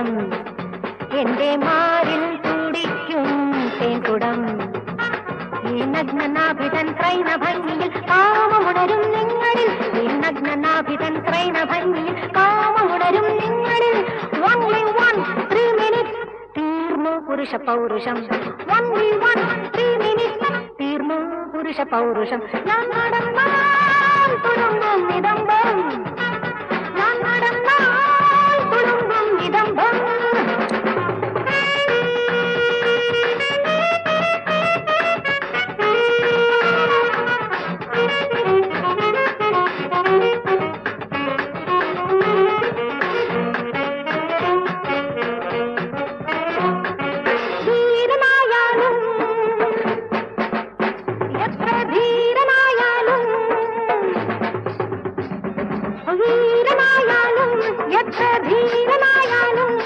എന്റെ മാറിൽ തുടിക്കും തേൻകുടം. ഈ നഗ്നനാഭിതൻ ക്രൈന ഭംഗിയിൽ കാമമുണരും നിങ്ങളിൽ. ഈ നഗ്നനാഭിതൻ ക്രൈന ഭംഗിയിൽ കാമമുണരും നിങ്ങളിൽ. ഓൺലി വൺ ത്രീ മിനിറ്റ് തീർന്നു പുരുഷ പൗരുഷം. ഓൺലി വൺ ത്രീ മിനിറ്റ് തീർന്നു പുരുഷ പൗരുഷം. ഞാൻ നടന്നാൽ வீரனாயாலும் எத்த வீரனாயாலும்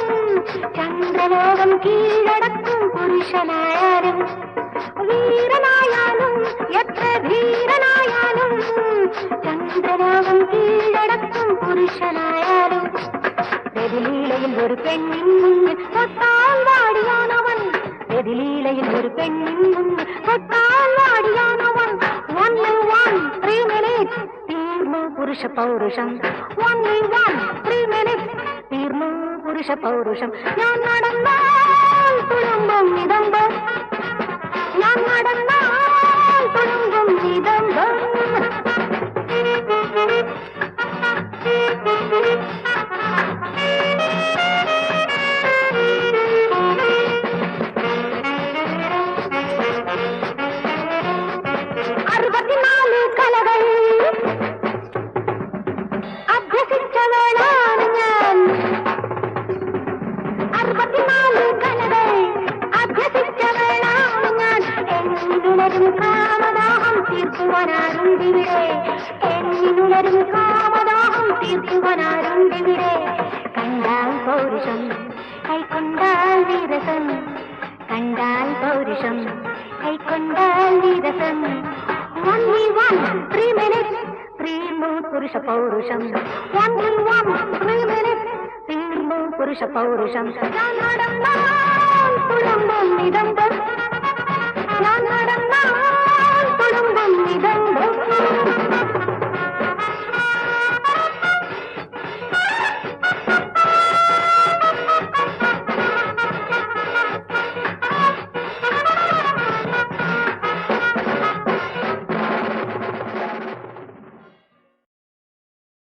சந்திரலோகம் கீழடக்கும் புருஷனாயாலும் வீரனாயாலும் எத்த வீரனாயாலும் சந்திரலோகம் கீழடக்கும் புருஷனாயாலும் எதிலீலையில் ஒரு பெண்ணின் முன் வாடியானவன். எதிலீலையில் ஒரு பெண்ணின் முன் புருஷ பௌருஷம் ஒன்லி ஒன் த்ரீ மினிட்ஸ் தீர்மா புருஷ பௌருஷம் நான் நடந்தால் துளும்பும் இதம்பம் நான் நடந்தால் துளும்பும் இதம்பம் அறுபத்தி நாலு கலவை. അഭ്യസിച്ചവളാണ് ഞാൻ. അറുപത്തിനാല് കലകൾ അഭ്യസിച്ചവളാണ് ഞാൻ. എന്നിലുണരും കാമദാഹം തീർക്കുവാനാരുണ്ടിവിടെ എന്നിലുണരും കാമദാഹം തീർക്കുവാനാരുണ്ടിവിടെ കണ്ടാൽ പൗരുഷം കൈക്കൊണ്ടാൽ വിരസം. കണ്ടാൽ പൗരുഷം കൈക്കൊണ്ടാൽ വിരസം. only one three minutes പുരുഷ പൗരുഷം. പുരുഷ പൗരുഷം. നടന്നാൽ നിതമ്പം